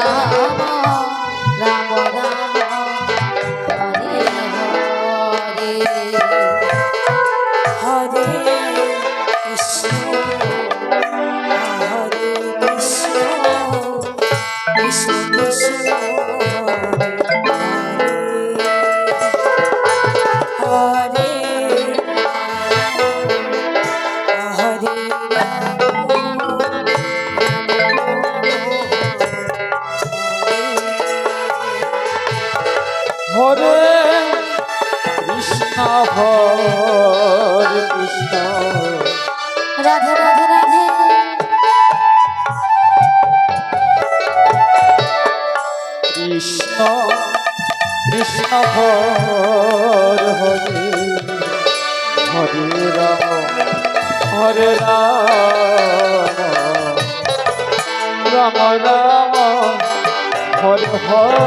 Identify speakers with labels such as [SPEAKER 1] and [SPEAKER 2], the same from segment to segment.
[SPEAKER 1] 감사합니다. মস্ত রাধে রাধে রাধে কৃষ্ণ কৃষ্ণ ভোর হরে হরে রাম হরে রাম রাম রাম হরে হরে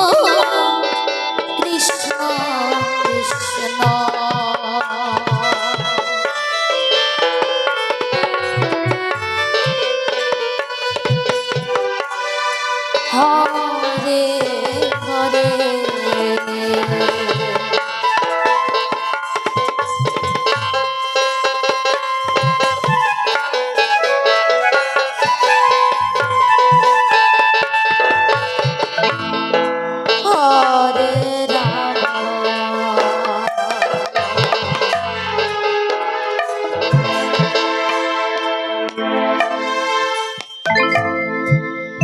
[SPEAKER 2] Oh.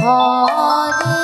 [SPEAKER 2] Oh,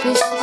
[SPEAKER 2] Krishna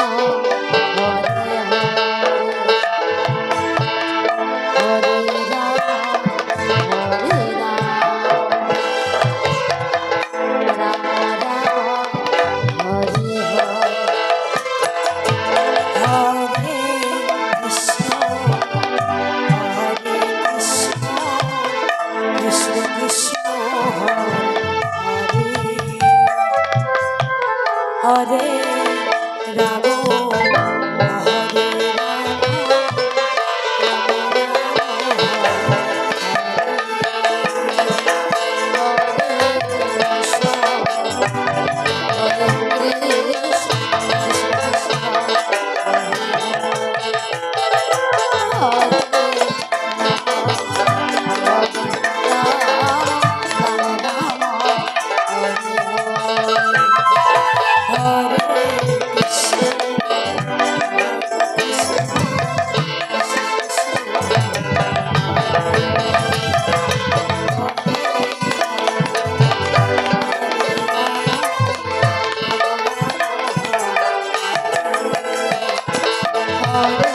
[SPEAKER 2] Hare